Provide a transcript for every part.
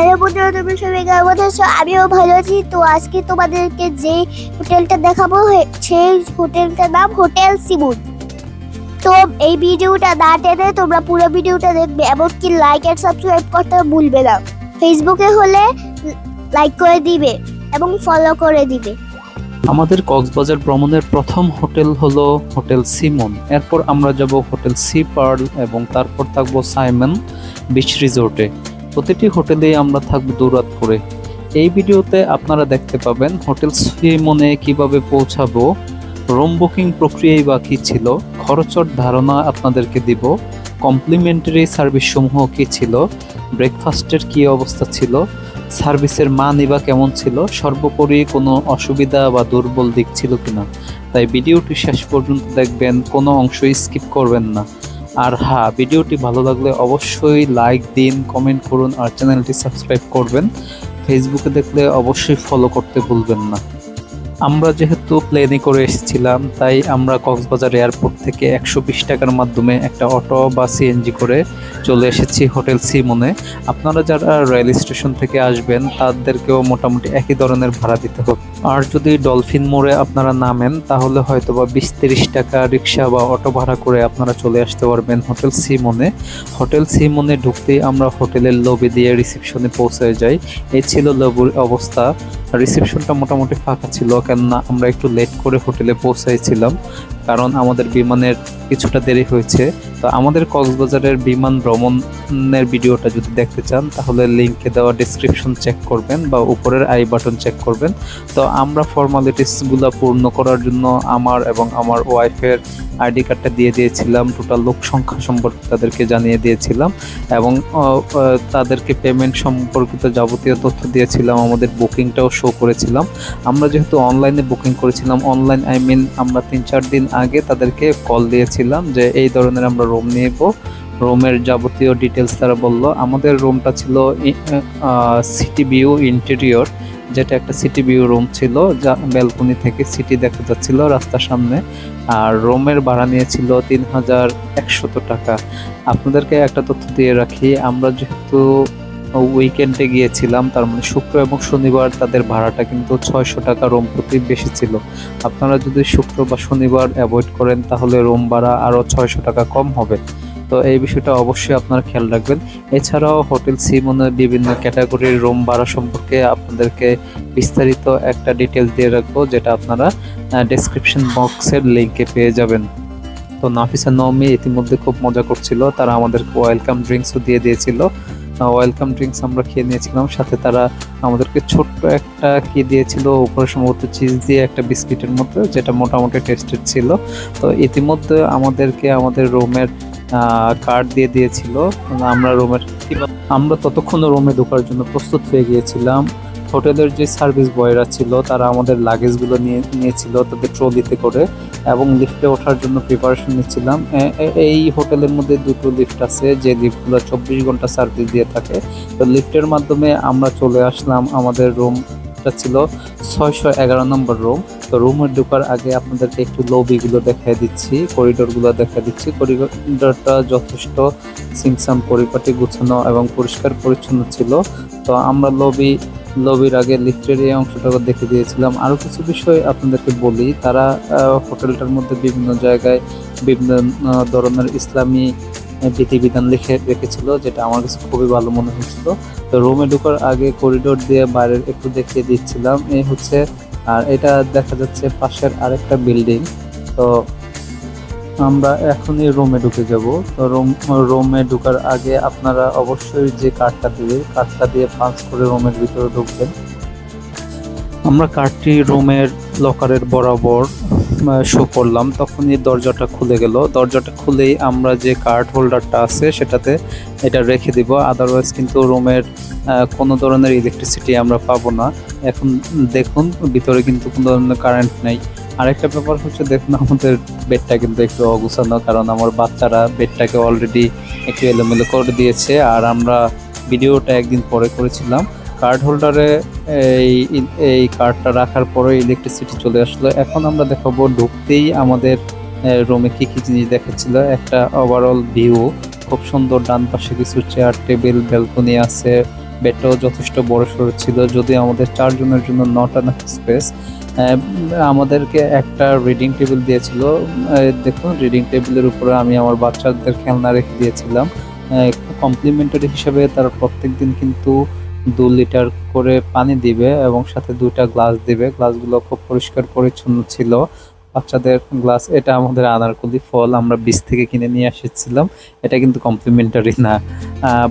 Hello বন্ধুরা, তুমি সবাই কেমন আছো? আমিও ভালো আছি। তো আজকে তোমাদেরকে যে হোটেলটা দেখাবো সেই হোটেলটার নাম হোটেল সিমুন। তো এই ভিডিওটা না টেনে তোমরা পুরো ভিডিওটা দেখবে, এমনকি লাইক এন্ড সাবস্ক্রাইব করতে ভুলবে না। ফেসবুকে হলে লাইক করে দিবে এবং ফলো করে দিবে। আমাদের কক্সবাজার ভ্রমণের প্রথম হোটেল হলো হোটেল সিমন। এরপর আমরা যাব হোটেল সি পার্ল এবং তারপর থাকব সাইমন বিচ রিসোর্টে। প্রতিটি হোটেলেই আমরা থাকব দুরাত করে। এই ভিডিওতে আপনারা দেখতে পাবেন হোটেল সিমনে কীভাবে পৌঁছাবো, রুম বুকিং প্রক্রিয়াই বা কী ছিল, খরচর ধারণা আপনাদেরকে দিব, কমপ্লিমেন্টারি সার্ভিস সমূহ কী ছিল, ব্রেকফাস্টের কী অবস্থা ছিল, সার্ভিসের মান বা কেমন ছিল, সর্বোপরি কোনো অসুবিধা বা দুর্বল দিক ছিল কিনা। তাই ভিডিওটি শেষ পর্যন্ত দেখবেন, কোনো অংশই স্কিপ করবেন না। আর হ্যাঁ ভিডিওটি ভালো লাগলে অবশ্যই লাইক দিন কমেন্ট করুন, আর চ্যানেলটি সাবস্ক্রাইব করবেন। ফেসবুকে দেখলে অবশ্যই ফলো করতে ভুলবেন না। আমরা যেহেতু প্লেনে করে এসেছিলাম, তাই আমরা কক্সবাজার এয়ারপোর্ট থেকে একশো বিশ টাকার মাধ্যমে একটা অটো বা সিএনজি করে চলে এসেছি হোটেল সিমনে আপনারা যারা রেল স্টেশন থেকে আসবেন, তাদেরকেও মোটামুটি একই ধরনের ভাড়া দিতে হবে। আর যদি ডলফিন মোড়ে আপনারা নামেন, তাহলে হয়তো বা বিশ তিরিশ টাকা রিক্সা বা অটো ভাড়া করে আপনারা চলে আসতে পারবেন হোটেল সিমনে হোটেল সিমনে ঢুকতেই আমরা হোটেলের লবি দিয়ে রিসেপশনে পৌঁছে যাই। এই ছিল লবির অবস্থা। রিসেপশনটা মোটামুটি ফাঁকা ছিল কেননা আমরা একটু লেট করে হোটেলে পৌঁছাইছিলাম। কারণ আমাদের বিমানের কিছুটা দেরি হয়েছে। তো আমাদের কক্সবাজারের বিমান ভ্রমণের ভিডিওটা যদি দেখতে চান, তাহলে লিঙ্কে দেওয়া ডিসক্রিপশন চেক করবেন বা উপরের আই বাটন চেক করবেন। তো আমরা ফর্মালিটিসগুলো পূর্ণ করার জন্য আমার এবং আমার ওয়াইফের আইডি কার্ডটা দিয়ে দিয়েছিলাম টোটাল লোক সংখ্যা সম্পর্কে তাদেরকে জানিয়ে দিয়েছিলাম এবং তাদেরকে পেমেন্ট সম্পর্কিত যাবতীয় তথ্য দিয়েছিলাম, আমাদের বুকিংটাও শো করেছিলাম। আমরা যেহেতু অনলাইনে বুকিং করেছিলাম অনলাইন আই মিন আমরা তিন চার দিন আগে তাদেরকে কল দিয়েছিলাম যে, এই ধরনের আমরা রুম নিব। রুমের যাবতীয় ডিটেলস তারা বলল, আমাদের রুমটা ছিল সিটি ভিউ ইন্টেরিয়র যেটা একটা সিটি ভিউ রুম ছিল, যা ব্যালকনি থেকে সিটি দেখা যাচ্ছিল রাস্তার সামনে। আর রুমের ভাড়া নিয়েছিল তিন হাজার একশত টাকা। আপনাদেরকে একটা তথ্য দিয়ে রাখি, আমরা যেহেতু উইকেন্ডে গিয়েছিলাম, তার মানে শুক্র এবং শনিবার তাদের ভাড়াটা কিন্তু ছয়শো টাকা রুম প্রতি বেশি ছিল। আপনারা যদি শুক্র বা শনিবার অ্যাভয়েড করেন, তাহলে রুম ভাড়া আরও ছয়শো টাকা কম হবে। তো এই বিষয়টা অবশ্যই আপনারা খেয়াল রাখবেন। এছাড়াও হোটেল সিমনের বিভিন্ন ক্যাটাগরির রুম ভাড়া সম্পর্কে আপনাদেরকে বিস্তারিত একটা ডিটেলস দিয়ে রাখব, যেটা আপনারা ডেসক্রিপশন বক্সের লিঙ্কে পেয়ে যাবেন। তো নাফিসা নওমি ইতিমধ্যে খুব মজা করছিল, তারা আমাদেরকে ওয়েলকাম ড্রিঙ্কসও দিয়ে দিয়েছিল। ওয়েলকাম ড্রিঙ্কস আমরা খেয়ে নিয়েছিলাম। সাথে তারা আমাদেরকে ছোট্ট একটা কি দিয়েছিল, উপরে সম্ভবত চিজ দিয়ে একটা বিস্কিটের মতো যেটা মোটামুটি টেস্টেড ছিল। তো ইতিমধ্যে আমাদেরকে আমাদের রুমের কার্ড দিয়ে দিয়েছিল। আমরা রুমের, আমরা ততক্ষণ রুমে ঢোকার জন্য প্রস্তুত হয়ে গিয়েছিলাম। হোটেলের যে সার্ভিস বয়রা ছিল, তারা আমাদের লাগেজগুলো নিয়ে, নিয়েছিল তাদের ট্রলিতে করে এবং লিফটে ওঠার জন্য প্রিপারেশন নিচ্ছিলাম। এই হোটেলের মধ্যে দুটো লিফট আছে, যে লিফটগুলো চব্বিশ ঘণ্টা সার্ভিস দিয়ে থাকে। তো লিফটের মাধ্যমে আমরা চলে আসলাম, আমাদের রুমটা ছিল ছয়শো এগারো নম্বর রুম তো রুমে ঢোকার আগে আপনাদেরকে একটু লবিগুলো দেখাই দিচ্ছি করিডোরগুলো দেখা দিচ্ছি। করিডোরটা যথেষ্ট সিমসাম পরিপাটি, গুছানো এবং পরিষ্কার পরিচ্ছন্ন ছিল। তো আমরা লবি লবির আগে লিফটের এই অংশটাকে দেখে দিয়েছিলাম। আরও কিছু বিষয় আপনাদেরকে বলি। তারা হোটেলটার মধ্যে বিভিন্ন জায়গায় বিভিন্ন ধরনের ইসলামী বিধিবিধান লিখে রেখেছিল, যেটা আমার কাছে খুবই ভালো মনে হচ্ছিল তো রুমে ঢুকার আগে করিডোর দিয়ে বাইরের একটু দেখিয়ে দিচ্ছিলাম। এই হচ্ছে, আর এটা দেখা যাচ্ছে পাশের আরেকটা বিল্ডিং। তো আমরা এখনই রোমে ঢুকে যাব। রোম রোমে ঢুকার ঢোকার আগে আপনারা অবশ্যই যে কার্ডটা দেবে কার্ডটা দিয়ে পাঁচ করে রোমের ভিতরে ঢুকবেন। আমরা কার্ডটি রুমের লকারের বরাবর শো করলাম। তখনই দরজাটা খুলে গেল। দরজাটা খুলেই আমরা যে কার্ড হোল্ডারটা আছে, সেটাতে এটা রেখে দিব। আদারওয়াইজ কিন্তু রুমের কোনো ধরনের ইলেকট্রিসিটি আমরা পাবো না। এখন দেখুন, ভিতরে কিন্তু কোনো ধরনের কারেন্ট নেই। আরেকটা ব্যাপার হচ্ছে, দেখুন, আমাদের বেডটা কিন্তু একটু অগুছানো, কারণ আমার বাচ্চারা বেডটাকে অলরেডি একটু এলোমেলো করে দিয়েছে। আর আমরা ভিডিওটা একদিন পরে করেছিলাম। কার্ড হোল্ডারে এই এই কার্ডটা রাখার পরে ইলেকট্রিসিটি চলে আসলো। এখন আমরা দেখাবো ঢুকতেই আমাদের রুমে কী কী জিনিস দেখাচ্ছিল। একটা ওভারঅল ভিউ খুব সুন্দর ডান পাশে কিছু চেয়ার টেবিল ব্যালকনি আছে। বেডটাও যথেষ্ট বড় সড়ো ছিল। যদি আমাদের চারজনের জন্য নট এনাফ স্পেস আমাদেরকে একটা রিডিং টেবিল দিয়েছিল। দেখুন রিডিং টেবিলের উপরে আমি আমার বাচ্চাদের খেলনা রেখে দিয়েছিলাম। কমপ্লিমেন্টারি হিসাবে তারা প্রত্যেক দিন কিন্তু দু লিটার করে পানি দিবে এবং সাথে দুইটা গ্লাস দিবে। গ্লাসগুলো খুব পরিষ্কার পরিচ্ছন্ন ছিল। বাচ্চাদের গ্লাস, এটা আমাদের আনারকলি ফল, আমরা বীজ থেকে কিনে নিয়ে এসেছিলাম। এটা কিন্তু কমপ্লিমেন্টারি না।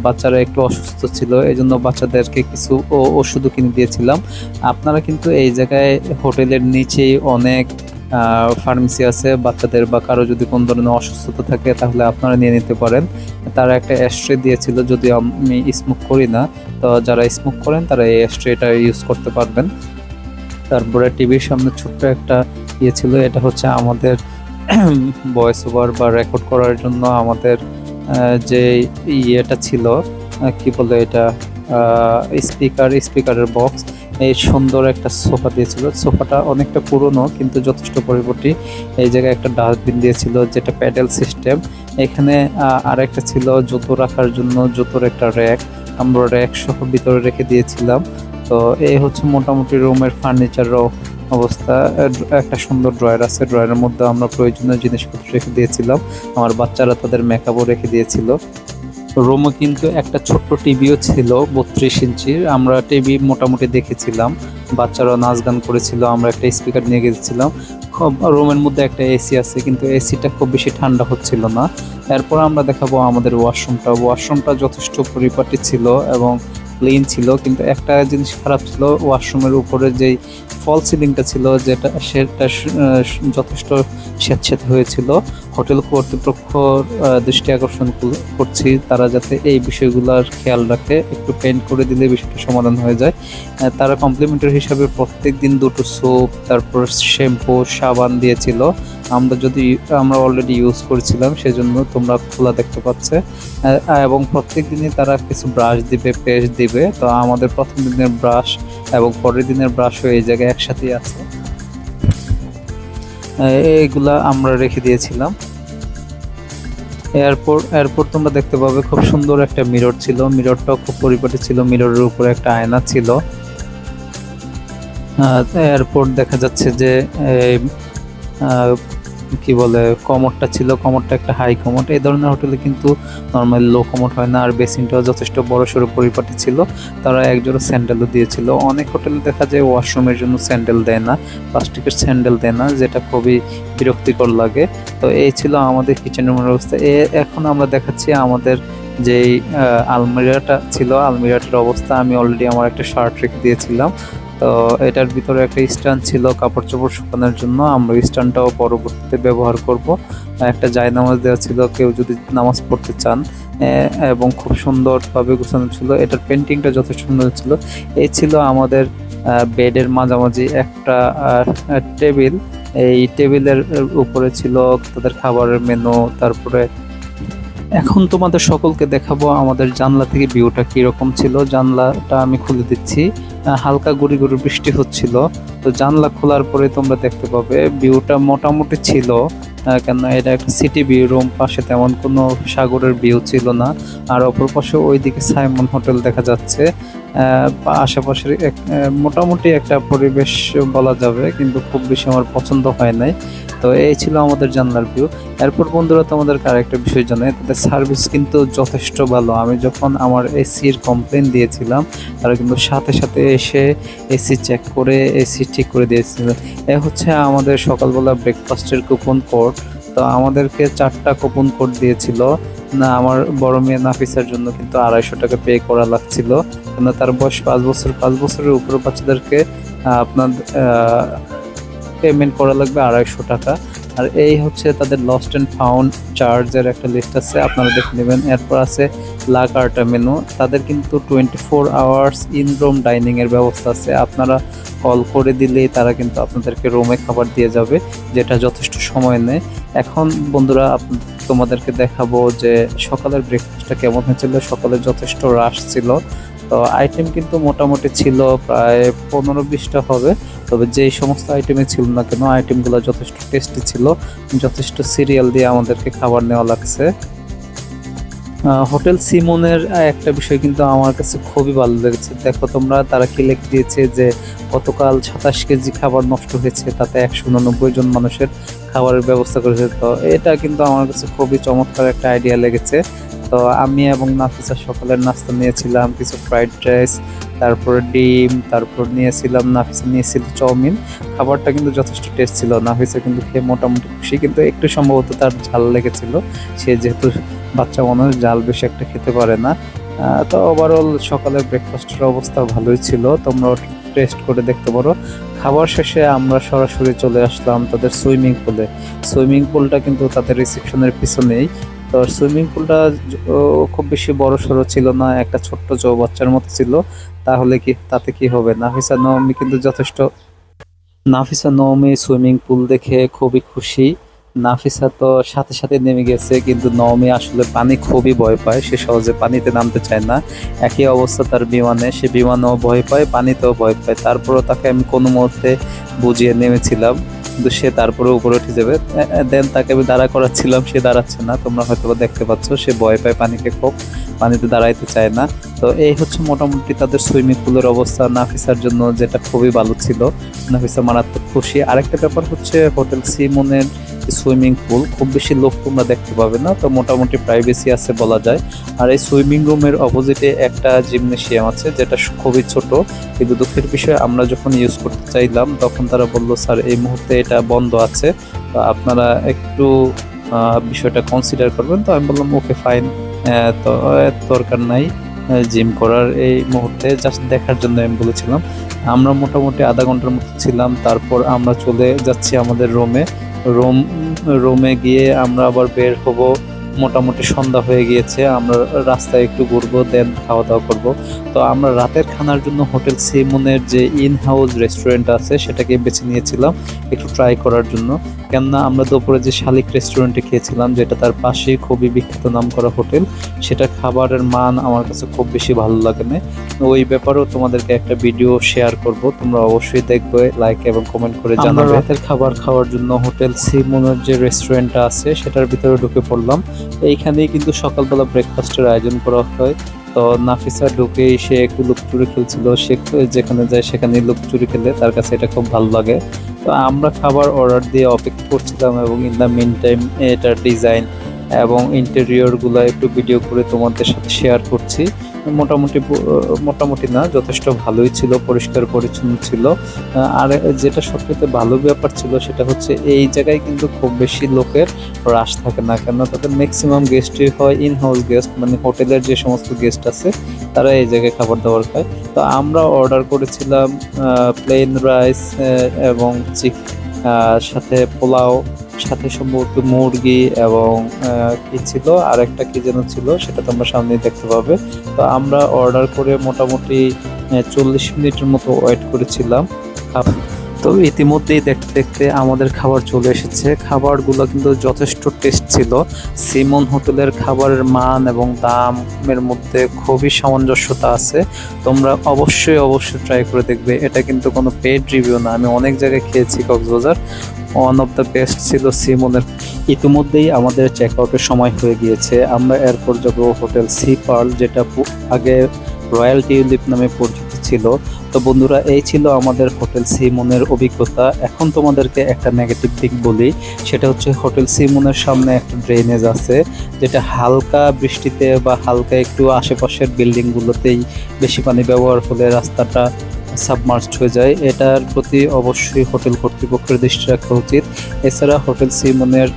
বাচ্চারা একটু অসুস্থ ছিল এই জন্য বাচ্চাদেরকে কিছু ওষুধও কিনে দিয়েছিলাম। আপনারা কিন্তু এই জায়গায় হোটেলের নিচেই অনেক ফার্মেসি আছে। বাচ্চাদের বা কারও যদি কোন ধরনের অসুস্থতা থাকে, তাহলে আপনারা নিয়ে নিতে পারেন। তারা একটা অ্যাস্ট্রে দিয়েছিল, যদি আমি স্মোক করি না, তো যারা স্মোক করেন, তারা এই অ্যাস্ট্রেটা ইউজ করতে পারবেন। তারপরে টিভির সামনে ছোট্ট একটা ইয়ে ছিল, এটা হচ্ছে আমাদের ভয়েস ওভার বা রেকর্ড করার জন্য আমাদের যে ইয়েটা ছিল কি বলে এটা স্পিকার স্পিকারের বক্স এই সুন্দর একটা সোফা দিয়েছিল। সোফাটা অনেকটা পুরনো, কিন্তু যথেষ্ট পরিবর্তী। এই জায়গায় একটা ডাস্টবিন দিয়েছিল, যেটা প্যাডেল সিস্টেম। এখানে আর একটা ছিল জুতো রাখার জন্য, জুতোর একটা র্যাক। আমরা র্যাক সহ ভিতরে রেখে দিয়েছিলাম। তো এই হচ্ছে মোটামুটি রুমের ফার্নিচার অবস্থা। একটা সুন্দর ড্রয়ার আছে। ড্রয়ারের মধ্যে আমরা প্রয়োজনীয় জিনিসপত্র রেখে দিয়েছিলাম। আমার বাচ্চারা তাদের মেকআপও রেখে দিয়েছিল। রুমে কিন্তু একটা ছোট্ট টিভিও ছিল, বত্রিশ ইঞ্চির। আমরা টিভি মোটামুটি দেখেছিলাম। বাচ্চারা নাচ গান করেছিল, আমরা একটা স্পিকার নিয়ে গেছিলাম। রোমের মধ্যে একটা এসি আছে, কিন্তু এসিটা খুব বেশি ঠান্ডা হচ্ছিল না। এরপর আমরা দেখাবো আমাদের ওয়াশরুমটা। ওয়াশরুমটা যথেষ্ট পরিপাটি ছিল এবং ক্লিন ছিল, কিন্তু একটা জিনিস খারাপ ছিল ওয়াশরুমের উপরে যেই ফল সিলিংটা ছিল, যেটা সেটা যথেষ্ট স্যাঁতস্যাঁতে হয়েছিল। হোটেল কর্তৃপক্ষ দৃষ্টি আকর্ষণ করছি তারা যাতে এই বিষয়গুলোর খেয়াল রাখে, একটু পেন্ট করে দিলে বিষয়টা সমাধান হয়ে যায়। তারা কমপ্লিমেন্টারি হিসাবে প্রত্যেক দিন দুটো সোপ তারপর শ্যাম্পু সাবান দিয়েছিল। আমরা যদি, আমরা অলরেডি ইউজ করেছিলাম, সেজন্য তোমরা খোলা দেখতে পাচ্ছে। এবং প্রত্যেক দিনই তারা কিছু ব্রাশ দিবে পেস্ট দিবে। তো আমাদের প্রথম দিনের ব্রাশ এবং পরের দিনের ব্রাশও এই জায়গায় একসাথেই আছে। এইগুলা আমরা রেখে দিয়েছিলাম। এরপর এরপর তোমরা দেখতে পাবে খুব সুন্দর একটা মিরর ছিল। মিররটাও খুব পরিপাটি ছিল। মিররের উপরে একটা আয়না ছিল। এরপর দেখা যাচ্ছে যে কি বলে কমরটা ছিল কমরটা একটা হাই কমর এই ধরনের হোটেলে কিন্তু নর্মাল লো কমর হয় না, আর বেসিনটাও যথেষ্ট বড় সড়ো পরিপাটি ছিল। তারা একজোড়া স্যান্ডেলও দিয়েছিল। অনেক হোটেলে দেখা যায় ওয়াশরুমের জন্য স্যান্ডেল দেয় না, প্লাস্টিকের স্যান্ডেল দেয় না, যেটা খুবই বিরক্তিকর লাগে। তো এই ছিল আমাদের কিচেন রুমের অবস্থা। এ, এখন আমরা দেখাচ্ছি আমাদের যেই আলমিরাটা ছিল। আলমিরাটার অবস্থা আমি অলরেডি আমার একটা শার্ট রেখে দিয়েছিলাম। তো এটার ভিতরে একটা স্ট্যান্ড ছিল কাপড় চোপড় শুকানোর জন্য। আমরা স্ট্যান্ডটাও পরবর্তীতে ব্যবহার করব। একটা জায় নামাজ দেওয়া ছিল, কেউ যদি নামাজ পড়তে চান। এবং খুব সুন্দরভাবে গোছানো ছিল। এটার পেন্টিংটা যথেষ্ট সুন্দর ছিল। এই ছিল আমাদের বেডের মাঝামাঝি একটা টেবিল। এই টেবিলের উপরে ছিল তাদের খাবারের মেনু। তারপরে এখন তোমাদের সকলকে দেখাবো আমাদের জানলা থেকে ভিউটা কীরকম ছিল। জানলাটা আমি খুলে দিচ্ছি। হালকা গুড়ি গুড়ি বৃষ্টি হচ্ছিল। তো জানলা খোলার পরে তোমরা দেখতে পাবে, ভিউটা মোটামুটি ছিল। কেন এটা একটা সিটি ভিউ রুম পাশে তেমন কোনো সাগরের ভিউ ছিল না। আর অপর পাশে ওইদিকে সাইমন হোটেল দেখা যাচ্ছে। আশেপাশের এক- মোটামুটি একটা পরিবেশ বলা যাবে, কিন্তু খুব বেশি আমার পছন্দ হয় নাই। তো এই ছিল আমাদের জানলার ভিউ এরপর বন্ধুরা তোমাদেরকে আরেকটা বিষয় জানাই। তাদের সার্ভিস কিন্তু যথেষ্ট ভালো। আমি যখন আমার এসির কমপ্লেন দিয়েছিলাম, তারা কিন্তু সাথে সাথে এসে এসি চেক করে এসি ঠিক করে দিয়েছিল। এ হচ্ছে আমাদের সকালবেলা ব্রেকফাস্টের কুপন কোড তো আমাদেরকে চারটা কুপন কোড দিয়েছিল। না, আমার বড় মেয়ে নাফিসের জন্য কিন্তু আড়াইশো টাকা পে করা লাগছিল। কেন তার বয়স পাঁচ বছর, পাঁচ বছরের উপরে বাচ্চাদেরকে আপনার পেমেন্ট করা লাগবে আড়াইশো টাকা। আর এই হচ্ছে তাদের লস্ট অ্যান্ড ফাউন্ড চার্জের একটা লিস্ট আছে, আপনারা দেখে নেবেন। এরপর আছে লা কার্টা মেনু তাদের কিন্তু twenty four hours in room dining এর ব্যবস্থা আছে। আপনারা কল করে দিলেই তারা কিন্তু আপনাদেরকে রুমে খাবার দিয়ে যাবে, যেটা যথেষ্ট সময় নেয়। এখন বন্ধুরা, আপ- তোমাদেরকে দেখাবো যে সকালের ব্রেকফাস্টটা কেমন হয়েছিল, সকালে যথেষ্ট রাশ ছিল। তো আইটেম কিন্তু মোটামুটি ছিল প্রায় পনেরো বিশটা হবে। তবে যে সমস্ত আইটেমে ছিল না কেন আইটেমগুলো যথেষ্ট টেস্টি ছিল। যথেষ্ট সিরিয়াল দিয়ে আমাদেরকে খাবার নেওয়া লাগছে। হোটেল সিমনের একটা বিষয় কিন্তু আমার কাছে খুবই ভালো লেগেছে। দেখো তোমরা, তারা কি লেখ দিয়েছে যে গতকাল সাতাশ কেজি খাবার নষ্ট হয়েছে, তাতে একশো উননব্বই জন মানুষের খাবারের ব্যবস্থা করেছে। তো এটা কিন্তু আমার কাছে খুবই চমৎকার একটা আইডিয়া লেগেছে। তো আমি এবং নাফিসা সকালের নাস্তা নিয়েছিলাম, কিছু ফ্রাইড রাইস তারপরে ডিম, তারপর নিয়েছিলাম, নাফিসা নিয়েছিল চাউমিন। খাবারটা কিন্তু যথেষ্ট টেস্ট ছিল, নাফিসা কিন্তু খেয়ে মোটামুটি খুশি। কিন্তু একটু সম্ভবত তার ঝাল লেগেছিল। সে যেহেতু বাচ্চা মানুষ জাল বেশি একটা খেতে পারে না। তো ওভারঅল সকালের ব্রেকফাস্টের অবস্থা ভালোই ছিল। তোমরা টেস্ট করে দেখতে পারো। খাবার শেষে আমরা সরাসরি চলে আসলাম তাদের সুইমিং পুলে সুইমিং পুলটা কিন্তু তাদের রিসেপশনের পিছনেই। তো সুইমিং পুলটা খুব বেশি বড় সড়ো ছিল না, একটা ছোট্ট চৌবাচ্চার মতো ছিল। তাহলে কি, তাতে কি হবে? নাফিসা নবমী কিন্তু যথেষ্ট নাফিসা নবমী সুইমিং পুল দেখে খুবই খুশি। নাফিসা তো সাথে সাথে নেমে গেছে, কিন্তু নবমী আসলে পানি খুবই ভয় পায়, সে সহজে পানিতে নামতে চায় না। একই অবস্থা তার বিমানে, সে বিমানেও ভয় পায়, পানিতেও ভয় পায়। তারপরও তাকে আমি কোনো মুহূর্তে বুঝিয়ে নেমেছিলাম, কিন্তু সে তারপরে উপরে উঠে যাবে। দেন তাকে আমি দাঁড়া করাচ্ছিলাম, সে দাঁড়াচ্ছে না, তোমরা হয়তো দেখতে পাচ্ছ, সে ভয় পায় পানিকে খুব, পানিতে দাঁড়াইতে চায় না। তো এই হচ্ছে মোটামুটি তাদের সুইমিং পুলের অবস্থা, নাফিসার জন্য যেটা খুবই ভালো ছিল। নাফিসা মারাত্মক খুশি। আরেকটা ব্যাপার হচ্ছে, হোটেল সিমনের সুইমিং পুল, খুব বেশি লোক তোমরা দেখতে পাবে না, তো মোটামুটি প্রাইভেসি আছে বলা যায়। আর এই সুইমিং রুমের অপোজিটে একটা জিমনেশিয়াম আছে, যেটা খুবই ছোট। কিন্তু দুঃখের বিষয়ে, আমরা যখন ইউজ করতে চাইলাম, তখন তারা বলল, স্যার, এই মুহূর্তে এটা বন্ধ আছে আপনারা একটু বিষয়টা কনসিডার করবেন। তো আমি বললাম, ওকে ফাইন তো দরকার নাই জিম করার এই মুহূর্তে জাস্ট দেখার জন্য আমি বলেছিলাম। আমরা মোটামুটি আধা ঘণ্টার মতো ছিলাম, তারপর আমরা চলে যাচ্ছি আমাদের রুমে রুম রোমে গিয়ে আমরা আবার বের হব। মোটামুটি সন্ধ্যা হয়ে গিয়েছে আমরা রাস্তায় একটু ঘুরবো দেন খাওয়া দাওয়া করব। তো আমরা রাতের খানার জন্য হোটেল সিমনের যে ইন হাউস রেস্টুরেন্ট আছে সেটাকে বেছে নিয়েছিলাম একটু ট্রাই করার জন্য। কেননা আমরা দুপুরে যে শালিক রেস্টুরেন্টে খেয়েছিলাম যেটা তার পাশে খুবই বিখ্যাত নাম করা হোটেল সেটা খাবারের মান আমার কাছে খুব বেশি ভালো লাগে না। ওই ব্যাপারেও তোমাদেরকে একটা ভিডিও শেয়ার করব তোমরা অবশ্যই দেখবে লাইক এবং কমেন্ট করে জানাবে। রাতের খাবার খাওয়ার জন্য হোটেল সিমনের যে রেস্টুরেন্টটা আছে সেটার ভিতরে ঢুকে পড়লাম। এইখানেই কিন্তু সকালবেলা ব্রেকফাস্টের আয়োজন করা হয়। তো নাফিসা ঢুকে সে একটু লুকচুরি খেলছিল। সে যেখানে যায় সেখানে লুকচুরি খেলে, তার কাছে এটা খুব ভালো লাগে। তো আমরা খাবার অর্ডার দিয়ে অপেক্ষা করছিলাম এবং ইন দ্য মিন টাইম এটার ডিজাইন এবং ইন্টেরিয়রগুলো একটু ভিডিও করে তোমাদের সাথে শেয়ার করছি। মোটামুটি মোটামুটি না, যথেষ্ট ভালোই ছিল, পরিষ্কার পরিচ্ছন্ন ছিল। আর যেটা সবচেয়ে ভালো ব্যাপার ছিল সেটা হচ্ছে এই জায়গায় কিন্তু খুব বেশি লোকের রাশ থাকে না কেন তাদের ম্যাক্সিমাম গেস্টই হয় ইন হাউস গেস্ট মানে হোটেলের যে সমস্ত গেস্ট আছে, তারা এই জায়গায় খাবার দাবার খায়। তো আমরা অর্ডার করেছিলাম প্লেন রাইস এবং চিক সাথে পোলাও, সাথে সম্ভবত মুরগি এবং কি ছিল? আর একটা কি যেন ছিল, সেটা তোমরা সামনেই দেখতে পাবে। তো আমরা অর্ডার করে মোটামুটি চল্লিশ মিনিটের মতো ওয়েট করেছিলাম। খাব- তো ইতিমধ্যেই দেখতে দেখতে আমাদের খাবার চলে এসেছে। খাবারগুলো কিন্তু যথেষ্ট টেস্ট ছিল। সিমন হোটেলের খাবারের মান এবং দামের মধ্যে খুবই সামঞ্জস্যতা আছে। তোমরা অবশ্যই অবশ্যই ট্রাই করে দেখবে। এটা কিন্তু কোনো পেড রিভিউ না। আমি অনেক জায়গায় খেয়েছি Cox's Bazar. One of the best ছিল সিমনের ইতিমধ্যেই আমাদের চেক আউটের সময় হয়ে গিয়েছে। আমরা এরপর যাব হোটেল সি পার্ল যেটা আগে রয়্যাল টিউলিপ নামে পরিচিত ছিল। তো বন্ধুরা, এই ছিল আমাদের হোটেল সিমনের অভিজ্ঞতা। এখন তোমাদেরকে একটা নেগেটিভ দিক বলি, সেটা হচ্ছে হোটেল সিমনের সামনে একটা ড্রেনেজ আছে, যেটা হালকা বৃষ্টিতে বা হালকা একটু আশেপাশের বিল্ডিংগুলোতেই বেশি পানি ব্যবহার হলে রাস্তাটা সাবমার্সড হয়ে যায়। এটার প্রতি অবশ্যই হোটেল কর্তৃপক্ষের দৃষ্টি রাখা উচিত। এছাড়া হোটেল সিমনের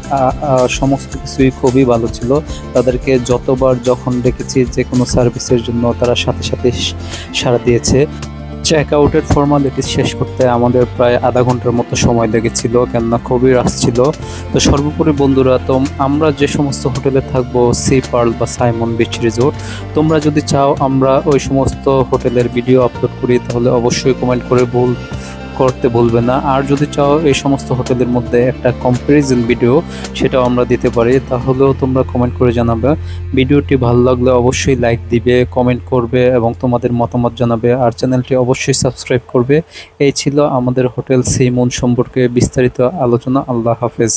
সমস্ত কিছুই খুবই ভালো ছিল। তাদেরকে যতবার যখন ডেকেছি যে কোনো সার্ভিসের জন্য তারা সাথে সাথে সাড়া দিয়েছে। চেক আউটের ফর্মালিটিস শেষ করতে আমাদের প্রায় আধা ঘণ্টার মতো সময় লেগেছিল, কেননা খুবই রাস ছিল। তো সর্বোপরি বন্ধুরা, তো আমরা যে সমস্ত হোটেলে থাকব সি পার্ল বা সাইমন বিচ রিসোর্ট তোমরা যদি চাও আমরা ওই সমস্ত হোটেলের ভিডিও আপলোড করি, তাহলে অবশ্যই কমেন্ট করে ভুল করতে বলবে না। আর যদি চাও এই সমস্ত হোটেলের মধ্যে একটা কম্পারিজন ভিডিও সেটাও আমরা দিতে পারি, তাহলেও তোমরা কমেন্ট করে জানাবে। ভিডিওটি ভালো লাগলে অবশ্যই লাইক দিবে কমেন্ট করবে এবং তোমাদের মতামত জানাবে। আর চ্যানেলটি অবশ্যই সাবস্ক্রাইব করবে। এই ছিল আমাদের হোটেল সিমন সম্পর্কে বিস্তারিত আলোচনা। আল্লাহ হাফেজ।